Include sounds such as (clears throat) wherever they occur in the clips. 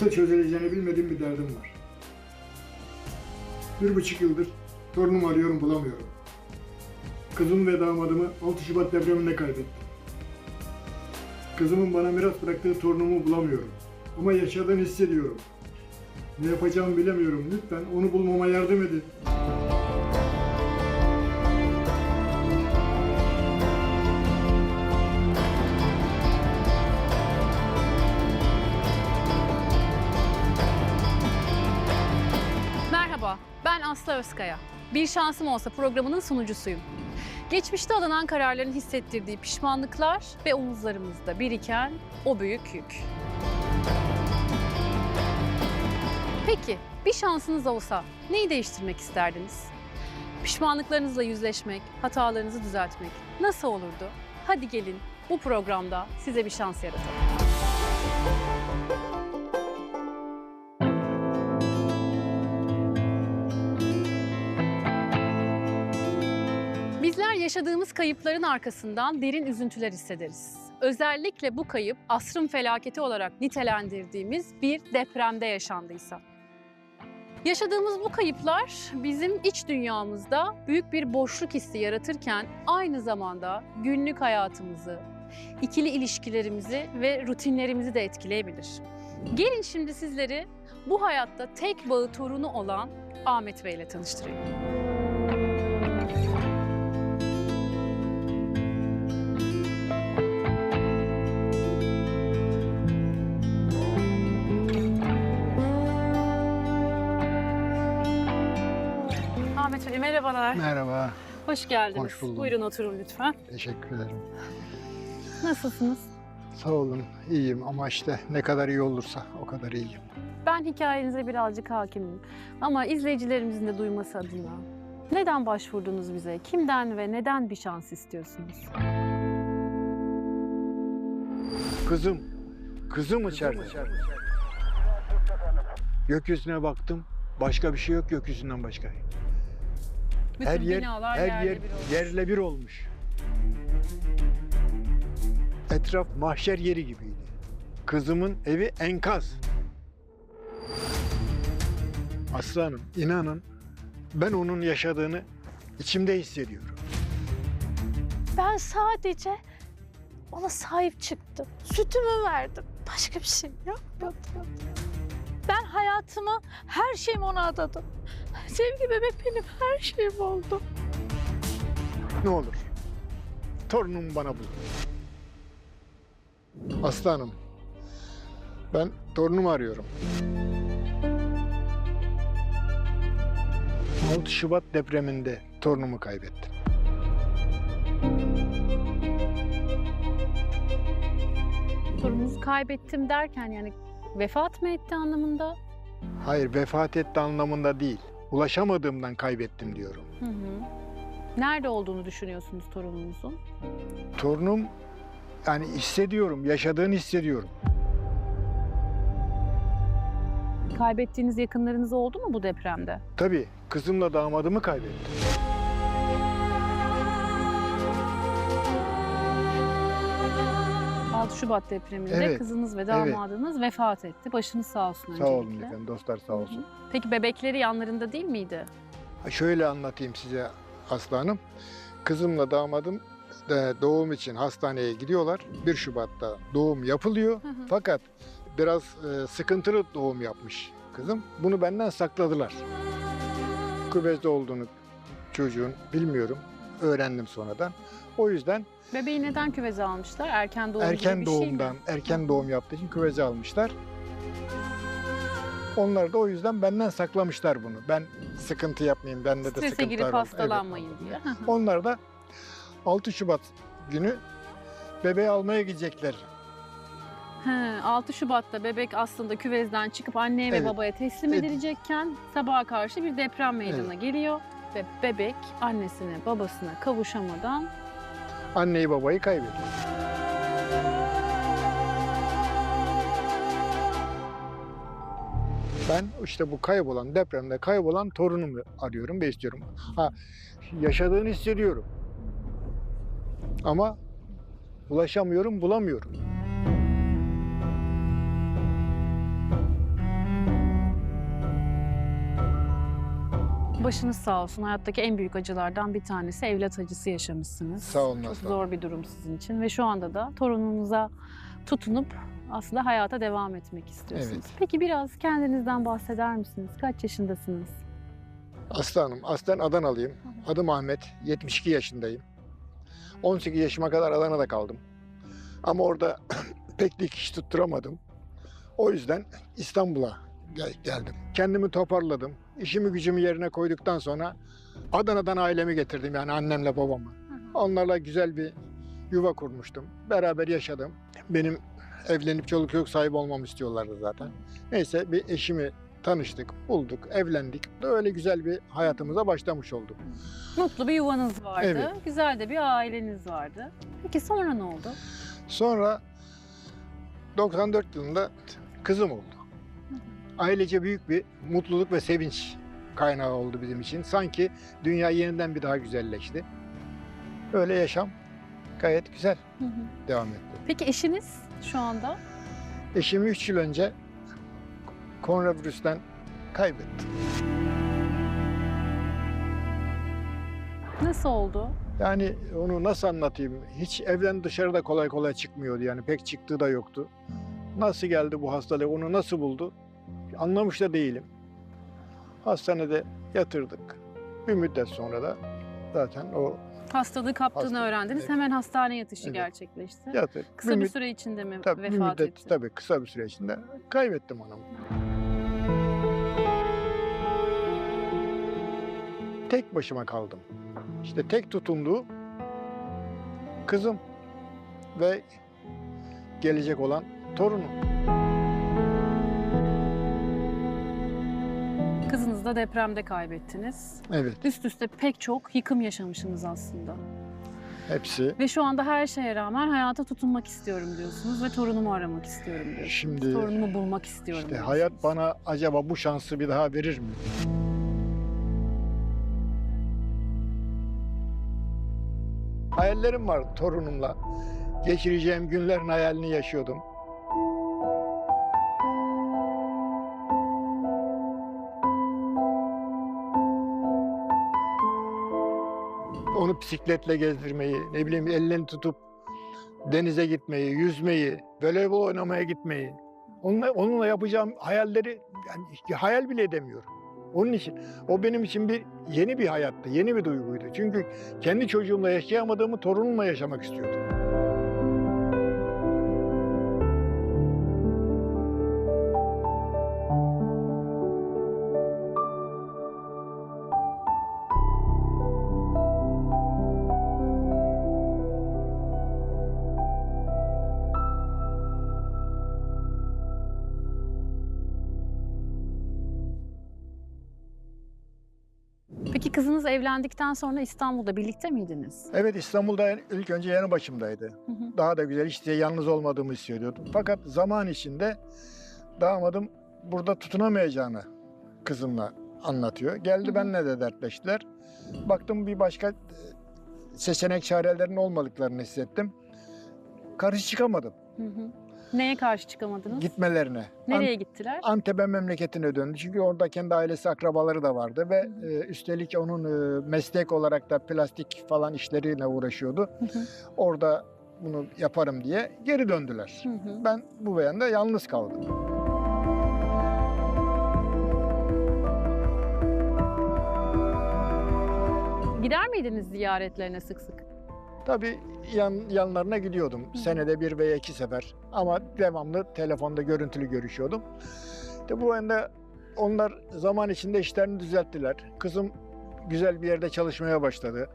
Nasıl çözüleceğini bilmediğim bir derdim var. Bir buçuk yıldır torunumu arıyorum bulamıyorum. Kızım ve damadımı 6 Şubat depreminde kaybettim. Kızımın bana miras bıraktığı torunumu bulamıyorum. Ama yaşadığını hissediyorum. Ne yapacağımı bilemiyorum. Lütfen onu bulmama yardım edin. Aslı Özkaya. Bir şansım olsa programının sunucusuyum. Geçmişte alınan kararların hissettirdiği pişmanlıklar ve omuzlarımızda biriken o büyük yük. Peki, bir şansınız olsa neyi değiştirmek isterdiniz? Pişmanlıklarınızla yüzleşmek, hatalarınızı düzeltmek nasıl olurdu? Hadi gelin bu programda size bir şans yaratalım. Yaşadığımız kayıpların arkasından derin üzüntüler hissederiz. Özellikle bu kayıp asrın felaketi olarak nitelendirdiğimiz bir depremde yaşandıysa. Yaşadığımız bu kayıplar bizim iç dünyamızda büyük bir boşluk hissi yaratırken aynı zamanda günlük hayatımızı, ikili ilişkilerimizi ve rutinlerimizi de etkileyebilir. Gelin şimdi sizleri bu hayatta tek bağı torunu olan Ahmet Bey ile tanıştırayım. Merhabalar. Merhaba, Hoş geldiniz. Hoş buldum. Buyurun oturun lütfen. teşekkür ederim. Nasılsınız? Sağ olun, iyiyim ama işte ne kadar iyi olursa o kadar iyiyim. Ben hikayenize birazcık hakimim. Ama izleyicilerimizin de duyması adına neden başvurdunuz bize? Kimden ve neden bir şans istiyorsunuz? Kızım, kızım içeride. Gökyüzüne baktım, başka bir şey yok gökyüzünden başka. Bütün her yer, binalar her yerle yer bir olmuş. yerle bir olmuş. Etraf mahşer yeri gibiydi. Kızımın evi enkaz. Aslanım, inanın ben onun yaşadığını içimde hissediyorum. Ben sadece ona sahip çıktım. Sütümü verdim. Başka bir şey yapmadım. Ben hayatımı, her şeyimi ona adadım. Sevgi bebek benim her şeyim oldu. Ne olur. Torunumu bana bul. Aslanım. Ben torunumu arıyorum. 6 Şubat depreminde torunumu kaybettim. Torununuzu kaybettim derken yani vefat mı etti anlamında? Hayır vefat etti anlamında değil. Ulaşamadığımdan kaybettim diyorum. Hı hı. Nerede olduğunu düşünüyorsunuz torununuzun? Torunum yani hissediyorum, yaşadığını hissediyorum. Kaybettiğiniz yakınlarınız oldu mu bu depremde? Tabii kızımla damadımı kaybettim. 6 Şubat depreminde Evet, kızınız ve evet. damadınız vefat etti. Başınız sağ olsun Sağ olun öncelikle. efendim, dostlar sağ olsun. Peki bebekleri yanlarında değil miydi? Şöyle anlatayım size aslanım. Kızımla damadım de doğum için hastaneye gidiyorlar. 1 Şubat'ta doğum yapılıyor. Hı hı. Fakat biraz e, sıkıntılı doğum yapmış kızım. Bunu benden sakladılar. Kübezde olduğunu çocuğun bilmiyorum. Öğrendim sonradan. O yüzden Bebeği neden küveze almışlar? Erken doğum gibi erken bir şey mi? doğumdan, erken doğum yaptığı için küveze almışlar. Onlar da o yüzden benden saklamışlar bunu. Ben sıkıntı yapmayayım, bende de Strese sıkıntılar girip var. Evet. hastalanmayın diye. (laughs) Onlar da 6 Şubat günü bebeği almaya gidecekler. He, 6 Şubat'ta bebek aslında küvezden çıkıp anneye ve Evet. babaya teslim Evet. edilecekken sabaha karşı bir deprem meydana geliyor ve bebek annesine babasına kavuşamadan Anneyi babayı kaybediyor. Ben işte bu kaybolan depremde kaybolan torunumu arıyorum ve istiyorum. Ha yaşadığını hissediyorum. Ama ulaşamıyorum, bulamıyorum. Başınız sağ olsun. Hayattaki en büyük acılardan bir tanesi evlat acısı yaşamışsınız. Sağ olun Çok zor bir durum sizin için ve şu anda da torununuza tutunup aslında hayata devam etmek istiyorsunuz. Evet. Peki biraz kendinizden bahseder misiniz? Kaç yaşındasınız? Aslı Hanım, aslen Adanalıyım. Adım Ahmet, 72 yaşındayım. 18 yaşıma kadar Adana'da kaldım. Ama orada (clears throat) pek dikiş tutturamadım. O yüzden İstanbul'a gel- geldim. Kendimi toparladım. İşimi gücümü yerine koyduktan sonra Adana'dan ailemi getirdim yani annemle babamı. Onlarla güzel bir yuva kurmuştum. Beraber yaşadım. Benim evlenip çoluk çocuk sahibi olmamı istiyorlardı zaten. Neyse bir eşimi tanıştık, bulduk, evlendik. Öyle güzel bir hayatımıza başlamış olduk. Mutlu bir yuvanız vardı. Evet. Güzel de bir aileniz vardı. Peki sonra ne oldu? Sonra 94 yılında kızım oldu. Ailece büyük bir mutluluk ve sevinç kaynağı oldu bizim için. Sanki dünya yeniden bir daha güzelleşti. Öyle yaşam gayet güzel Hı hı. devam etti. Peki eşiniz şu anda? Eşimi 3 yıl önce koronavirüsten kaybettim. Nasıl oldu? Yani onu nasıl anlatayım? Hiç evden dışarıda kolay kolay çıkmıyordu yani pek çıktığı da yoktu. Nasıl geldi bu hastalık, onu nasıl buldu? Anlamış da değilim. Hastanede yatırdık. Bir müddet sonra da zaten o Hastalığı kaptığını Hastalık, öğrendiniz. evet. Hemen hastane yatışı Evet. gerçekleşti. yatır. Kısa bir mü- süre içinde mi tabii, bir vefat müddet, etti? tabii kısa bir süre içinde kaybettim onu. Tek başıma kaldım. İşte tek tutunduğu kızım ve gelecek olan torunum. Kızınızı da depremde kaybettiniz. Evet, Üst üste pek çok yıkım yaşamışsınız aslında. hepsi. Ve şu anda her şeye rağmen hayata tutunmak istiyorum diyorsunuz ve torunumu aramak istiyorum diyorsunuz. Şimdi Torunumu bulmak istiyorum işte diyorsunuz. hayat bana acaba bu şansı bir daha verir mi? Hayallerim var torunumla. Geçireceğim günlerin hayalini yaşıyordum. Bisikletle gezdirmeyi, ne bileyim ellerini tutup denize gitmeyi, yüzmeyi, voleybol oynamaya gitmeyi. Onunla, onunla yapacağım hayalleri yani hayal bile edemiyorum. Onun için o benim için bir yeni bir hayattı, yeni bir duyguydu. Çünkü kendi çocuğumla yaşayamadığımı torunumla yaşamak istiyordum. Peki kızınız evlendikten sonra İstanbul'da birlikte miydiniz? Evet İstanbul'da ilk önce yanı başımdaydı. Hı hı. Daha da güzel işte yalnız olmadığımı hissediyordum. Fakat zaman içinde damadım burada tutunamayacağını kızımla anlatıyor. Geldi Hı hı. benimle de dertleştiler. Baktım bir başka e, seçenek çarelerin olmadıklarını hissettim. Karşı çıkamadım Hı hı. Neye karşı çıkamadınız? gitmelerine. Nereye gittiler? Antep'e memleketine döndü. Çünkü orada kendi ailesi, akrabaları da vardı ve e, üstelik onun e, meslek olarak da plastik falan işleriyle uğraşıyordu. Hı hı. Orada bunu yaparım diye geri döndüler. Hı hı. Ben bu beyanda yalnız kaldım. Gider miydiniz ziyaretlerine sık sık? Tabii yan, yanlarına gidiyordum. Hı. Senede bir veya iki sefer. Ama devamlı telefonda görüntülü görüşüyordum. İşte bu yanda onlar zaman içinde işlerini düzelttiler. Kızım güzel bir yerde çalışmaya başladı.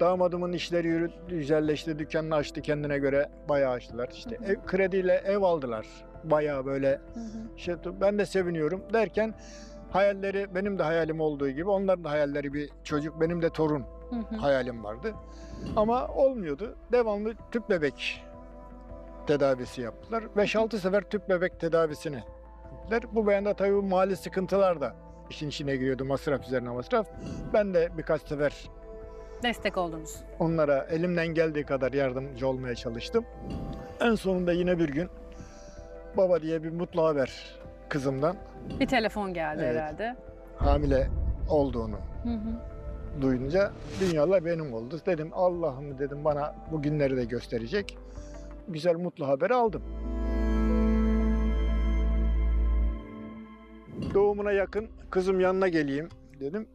Damadımın işleri yürü, güzelleşti, dükkanını açtı kendine göre bayağı açtılar. İşte Hı hı. ev, krediyle ev aldılar. Bayağı böyle Hı hı. şey, ben de seviniyorum derken hayalleri benim de hayalim olduğu gibi onların da hayalleri bir çocuk benim de torun Hı hı. hayalim vardı. Ama olmuyordu. Devamlı tüp bebek tedavisi yaptılar. 5-6 sefer tüp bebek tedavisini yaptılar. Bu beyanda tabii bu mali sıkıntılar da işin içine giriyordu masraf üzerine masraf. Ben de birkaç sefer Destek oldunuz. onlara elimden geldiği kadar yardımcı olmaya çalıştım. En sonunda yine bir gün baba diye bir mutlu haber kızımdan Bir telefon geldi Evet. herhalde. hamile olduğunu Hı hı. Duyunca dünyalar benim oldu. Dedim Allah'ım dedim bana bu günleri de gösterecek. Güzel mutlu haberi aldım. Doğumuna yakın kızım yanına geleyim dedim.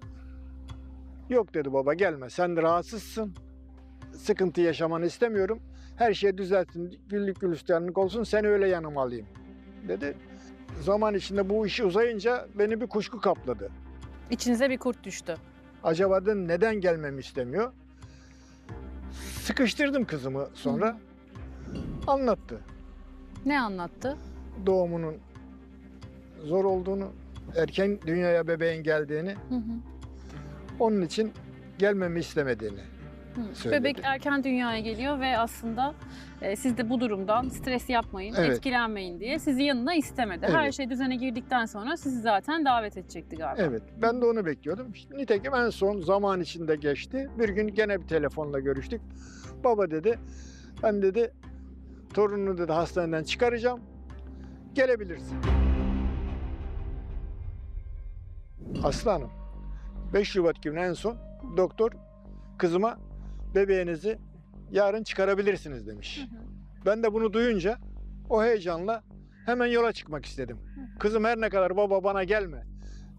Yok dedi baba gelme sen de rahatsızsın. Sıkıntı yaşamanı istemiyorum. Her şey düzelsin, güllük gülistanlık olsun seni öyle yanıma alayım dedi. Zaman içinde bu işi uzayınca beni bir kuşku kapladı. İçinize bir kurt düştü. Acaba dedim neden gelmemi istemiyor? Sıkıştırdım kızımı sonra. Anlattı. Ne anlattı? Doğumunun zor olduğunu, erken dünyaya bebeğin geldiğini, Hı hı. onun için gelmemi istemediğini. Söyledi. Bebek erken dünyaya geliyor ve aslında e, siz de bu durumdan stres yapmayın, Evet. etkilenmeyin diye sizi yanına istemedi. Her Evet. şey düzene girdikten sonra sizi zaten davet edecekti galiba. Evet, ben de onu bekliyordum. Nitekim en son zaman içinde geçti. Bir gün gene bir telefonla görüştük. Baba dedi, ben dedi torununu dedi hastaneden çıkaracağım. Gelebilirsin. Aslı Hanım, 5 Şubat günü en son doktor kızıma bebeğinizi yarın çıkarabilirsiniz demiş. Hı hı. Ben de bunu duyunca o heyecanla hemen yola çıkmak istedim. Kızım her ne kadar baba bana gelme.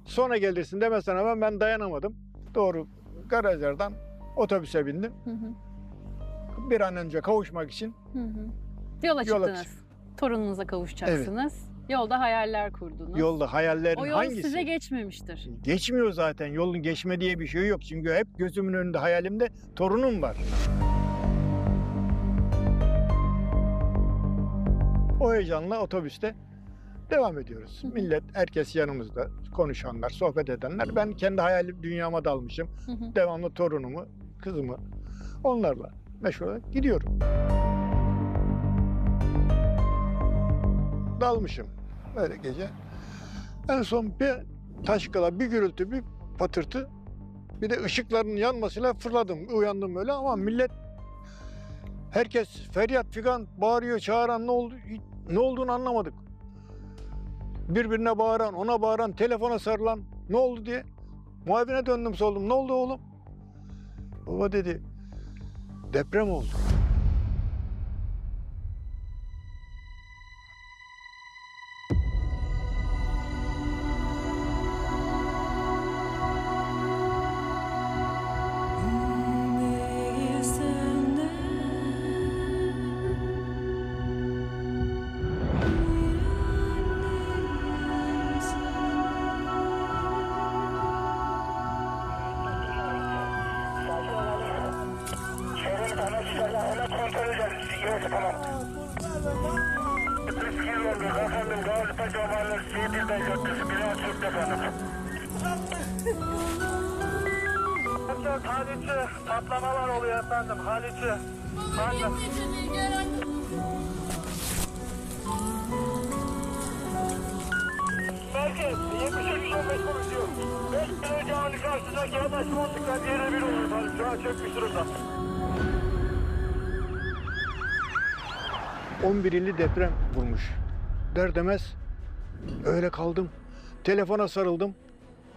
Sonra gelirsin demesen hemen ben dayanamadım. Doğru garajlardan otobüse bindim. Hı hı. Bir an önce kavuşmak için Hı hı. Yola Yola çıktınız. Torununuza kavuşacaksınız. Yolda hayaller kurdunuz. yolda hayallerin o yol hangisi? size geçmemiştir. Geçmiyor zaten. Yolun geçme diye bir şey yok. Çünkü hep gözümün önünde hayalimde torunum var. O heyecanla otobüste devam ediyoruz. Millet, herkes yanımızda. Konuşanlar, sohbet edenler. Ben kendi hayal dünyama dalmışım. Devamlı torunumu, kızımı onlarla meşgul olarak gidiyorum. Dalmışım böyle gece. En son bir taş kala, bir gürültü, bir patırtı. Bir de ışıkların yanmasıyla fırladım. Uyandım böyle ama millet herkes feryat figan bağırıyor, çağıran ne oldu ne olduğunu anlamadık. Birbirine bağıran, ona bağıran, telefona sarılan ne oldu diye. Muavine döndüm soldum. Ne oldu oğlum? Baba dedi. Deprem oldu. Haliçi patlamalar oluyor efendim. Haliçi. Haliçi. Merkez 73 15 konuşuyor. 5 gün önce ani karşısındaki yanaşma olduktan yere bir oluyor efendim. Şu an çökmüş durumda. 11 illi deprem vurmuş. Der demez öyle kaldım. Telefona sarıldım.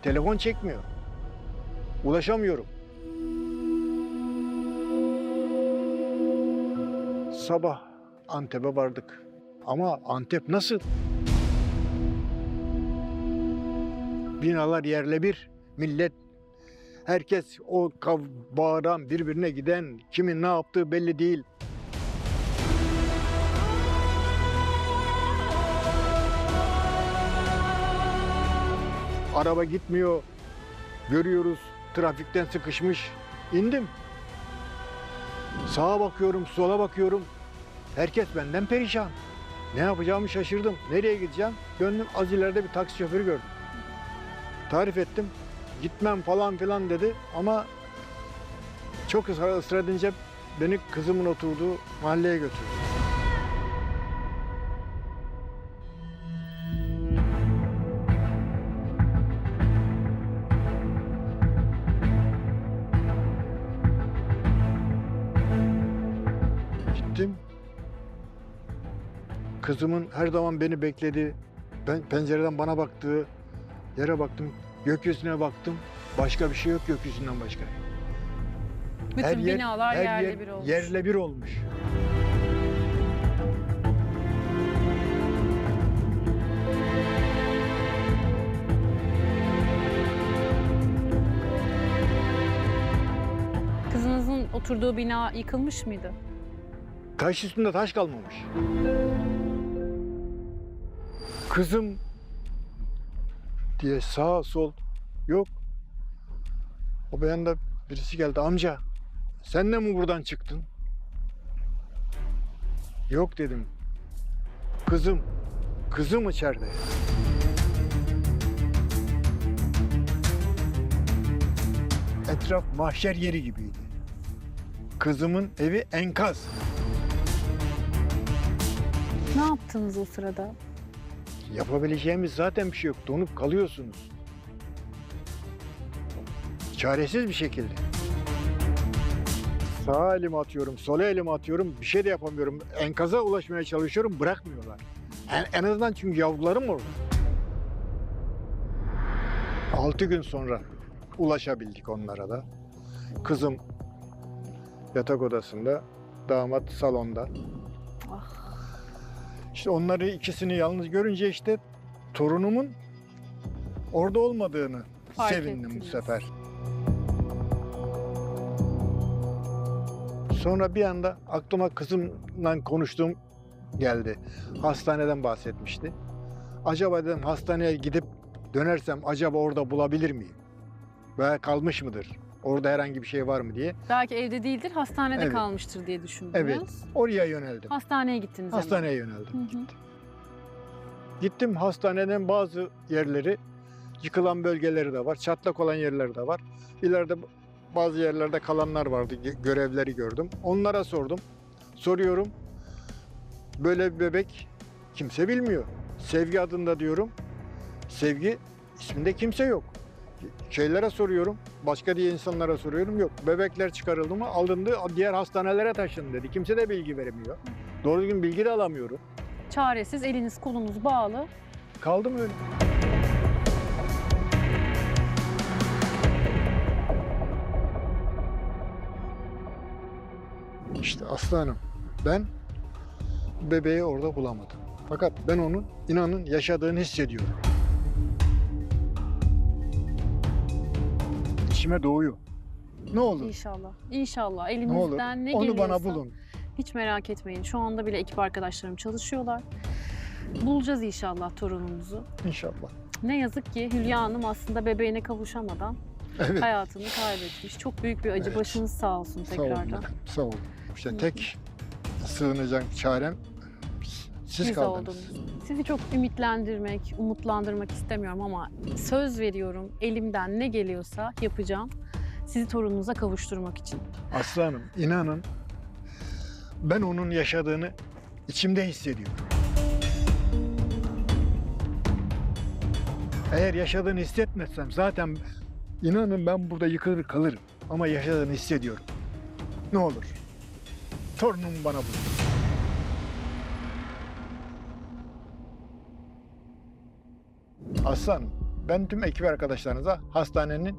Telefon çekmiyor. Ulaşamıyorum. Sabah Antep'e vardık. Ama Antep nasıl? Binalar yerle bir. Millet herkes o kav bağıran birbirine giden kimin ne yaptığı belli değil. Araba gitmiyor. Görüyoruz trafikten sıkışmış. İndim. Sağa bakıyorum, sola bakıyorum. Herkes benden perişan. Ne yapacağımı şaşırdım. Nereye gideceğim? Döndüm az ileride bir taksi şoförü gördüm. Tarif ettim. Gitmem falan filan dedi ama çok ısrar, ısrar edince beni kızımın oturduğu mahalleye götürdü. Kızımın her zaman beni beklediği, ben pencereden bana baktığı yere baktım, gökyüzüne baktım. Başka bir şey yok gökyüzünden başka. Bütün Her yer- binalar her yerle yer bir olmuş. Yerle bir olmuş. Kızınızın oturduğu bina yıkılmış mıydı? Üstünde taş kalmamış. Kızım diye sağ sol yok. O beyanda birisi geldi amca sen de mi buradan çıktın? Yok dedim. Kızım, kızım içeride. Etraf mahşer yeri gibiydi. Kızımın evi enkaz. Ne yaptınız o sırada? Yapabileceğimiz zaten bir şey yok. Donup kalıyorsunuz. Çaresiz bir şekilde. Sağ elimi atıyorum, sol elimi atıyorum. Bir şey de yapamıyorum. Enkaza ulaşmaya çalışıyorum, bırakmıyorlar. En, en azından çünkü yavrularım orada. Altı gün sonra ulaşabildik onlara da. Kızım yatak odasında, damat salonda. İşte onları ikisini yalnız görünce işte torunumun orada olmadığını Fark sevindim bu ettiniz. sefer. Sonra bir anda aklıma kızımla konuştuğum geldi. Hastaneden bahsetmişti. Acaba dedim hastaneye gidip dönersem acaba orada bulabilir miyim? Veya kalmış mıdır? Orada herhangi bir şey var mı diye. Belki evde değildir, hastanede Evet. kalmıştır diye düşündünüz. Evet. Oraya yöneldim. Hastaneye gittiniz ama. Hastaneye yöneldim. Hı hı. Gittim hastaneden bazı yerleri yıkılan bölgeleri de var. Çatlak olan yerleri de var. İleride bazı yerlerde kalanlar vardı. gö- Görevleri gördüm. Onlara sordum. Soruyorum. Böyle bir bebek kimse bilmiyor. Sevgi adında diyorum. Sevgi isminde kimse yok. Şeylere soruyorum. Başka diye insanlara soruyorum. Yok. Bebekler çıkarıldı mı? Alındı. Diğer hastanelere taşındı dedi. Kimse de bilgi veremiyor. Doğru düzgün bilgi de alamıyorum. Çaresiz, eliniz kolunuz bağlı. Kaldım öyle. İşte aslanım ben bebeği orada bulamadım. Fakat ben onun inanın yaşadığını hissediyorum. İçime doğuyor. Ne olur, İnşallah. İnşallah. ne Elimizden olur ne, onu geliyorsa. bana bulun. Hiç merak etmeyin. Şu anda bile ekip arkadaşlarım çalışıyorlar. Bulacağız inşallah torunumuzu. İnşallah. Ne yazık ki Hülya Hanım aslında bebeğine kavuşamadan Evet. hayatını kaybetmiş. Çok büyük bir acı. Evet. Başınız sağ olsun Sağ olun tekrardan. efendim, sağ olun. İşte tek sığınacak çarem siz Siz kaldınız. oldunuz. Sizi çok ümitlendirmek, umutlandırmak istemiyorum ama söz veriyorum elimden ne geliyorsa yapacağım. Sizi torununuza kavuşturmak için. Aslanım inanın ben onun yaşadığını içimde hissediyorum. Eğer yaşadığını hissetmezsem zaten inanın ben burada yıkılır kalırım. Ama yaşadığını hissediyorum. Ne olur. Torunumu bana bulun. Aslanım ben tüm ekip arkadaşlarınıza hastanenin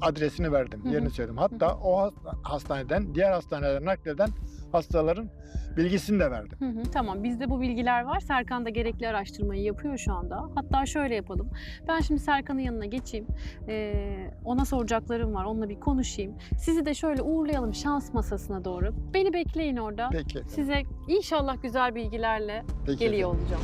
adresini verdim, Hı hı. yerini söyledim. Hatta o has- hastaneden, diğer hastanelere nakleden hastaların bilgisini de verdim. Hı hı, tamam bizde bu bilgiler var. Serkan da gerekli araştırmayı yapıyor şu anda. Hatta şöyle yapalım. Ben şimdi Serkan'ın yanına geçeyim. Ee, ona soracaklarım var. Onunla bir konuşayım. Sizi de şöyle uğurlayalım şans masasına doğru. Beni bekleyin orada. Peki. Size inşallah güzel bilgilerle Peki. geliyor olacağım.